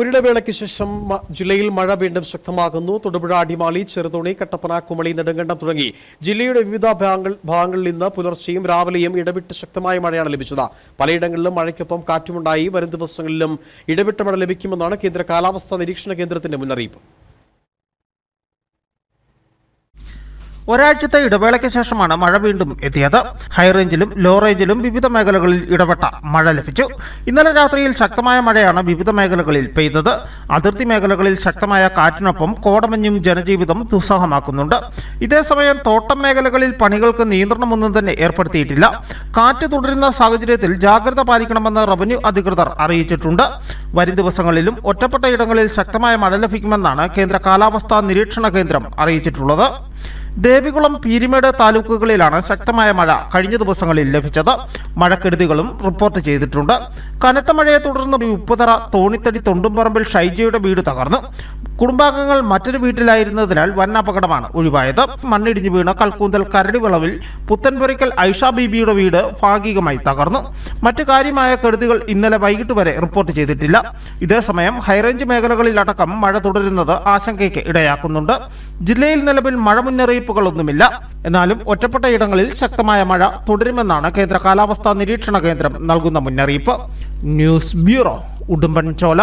ഒരിടവേളയ്ക്ക് ശേഷം ജില്ലയിൽ മഴ വീണ്ടും ശക്തമാകുന്നു. തൊടുപുഴ അടിമാലി ചെറുതോണി കട്ടപ്പന കുമളി നെടുങ്കണ്ടം തുടങ്ങി ജില്ലയുടെ വിവിധ ഭാഗങ്ങളിൽ നിന്ന് പുലർച്ചെയും രാവിലെയും ഇടവിട്ട് ശക്തമായ മഴയാണ് ലഭിച്ചത്. പലയിടങ്ങളിലും മഴയ്ക്കൊപ്പം കാറ്റുമുണ്ടായി. വരും ദിവസങ്ങളിലും ഇടവിട്ട മഴ ലഭിക്കുമെന്നാണ് കേന്ദ്ര കാലാവസ്ഥാ നിരീക്ഷണ കേന്ദ്രത്തിന്റെ മുന്നറിയിപ്പ്. ഒരാഴ്ചത്തെ ഇടവേളയ്ക്ക് ശേഷമാണ് മഴ വീണ്ടും എത്തിയത്. ഹൈറേഞ്ചിലും ലോ റേഞ്ചിലും വിവിധ മേഖലകളിൽ ഇടപെട്ട മഴ ലഭിച്ചു. ഇന്നലെ രാത്രിയിൽ ശക്തമായ മഴയാണ് വിവിധ മേഖലകളിൽ പെയ്തത്. അതിർത്തി മേഖലകളിൽ ശക്തമായ കാറ്റിനൊപ്പം കോടമഞ്ഞും ജനജീവിതം ദുസ്സഹമാക്കുന്നുണ്ട്. ഇതേസമയം തോട്ടം മേഖലകളിൽ പണികൾക്ക് നിയന്ത്രണമൊന്നും തന്നെ ഏർപ്പെടുത്തിയിട്ടില്ല. കാറ്റ് തുടരുന്ന സാഹചര്യത്തിൽ ജാഗ്രത പാലിക്കണമെന്ന് റവന്യൂ അധികൃതർ അറിയിച്ചിട്ടുണ്ട്. വരും ദിവസങ്ങളിലും ഒറ്റപ്പെട്ട ഇടങ്ങളിൽ ശക്തമായ മഴ ലഭിക്കുമെന്നാണ് കേന്ദ്ര കാലാവസ്ഥാ നിരീക്ഷണ കേന്ദ്രം അറിയിച്ചിട്ടുള്ളത്. ദേവികുളം പീരിമേട് താലൂക്കുകളിലാണ് ശക്തമായ മഴ കഴിഞ്ഞ ദിവസങ്ങളിൽ ലഭിച്ചത്. മഴക്കെടുതികളും റിപ്പോർട്ട് ചെയ്തിട്ടുണ്ട്. കനത്ത മഴയെ തുടർന്ന് ഉപ്പുതറ തോണിത്തടി തൊണ്ടുംപറമ്പിൽ ഷൈജയുടെ വീട് തകർന്നു. കുടുംബാംഗങ്ങൾ മറ്റൊരു വീട്ടിലായിരുന്നതിനാൽ വൻ അപകടമാണ് ഒഴിവായത്. മണ്ണിടിഞ്ഞു വീണ കൽക്കൂന്തൽ കരടി വിളവിൽ പുത്തൻപുരയ്ക്കൽ ഐഷ ബീബിയുടെ വീട് ഭാഗികമായി തകർന്നു. മറ്റു കാര്യമായ കെടുതികൾ ഇന്നലെ വൈകിട്ട് വരെ റിപ്പോർട്ട് ചെയ്തിട്ടില്ല. ഇതേസമയം ഹൈറേഞ്ച് മേഖലകളിലടക്കം മഴ തുടരുന്നത് ആശങ്കയ്ക്ക് ഇടയാക്കുന്നുണ്ട്. ജില്ലയിൽ നിലവിൽ മഴ മുന്നറിയിപ്പുകളൊന്നുമില്ല. എന്നാലും ഒറ്റപ്പെട്ട ഇടങ്ങളിൽ ശക്തമായ മഴ തുടരുമെന്നാണ് കേന്ദ്ര കാലാവസ്ഥാ നിരീക്ഷണ കേന്ദ്രം നൽകുന്ന മുന്നറിയിപ്പ്. News bureau Udumbanchola.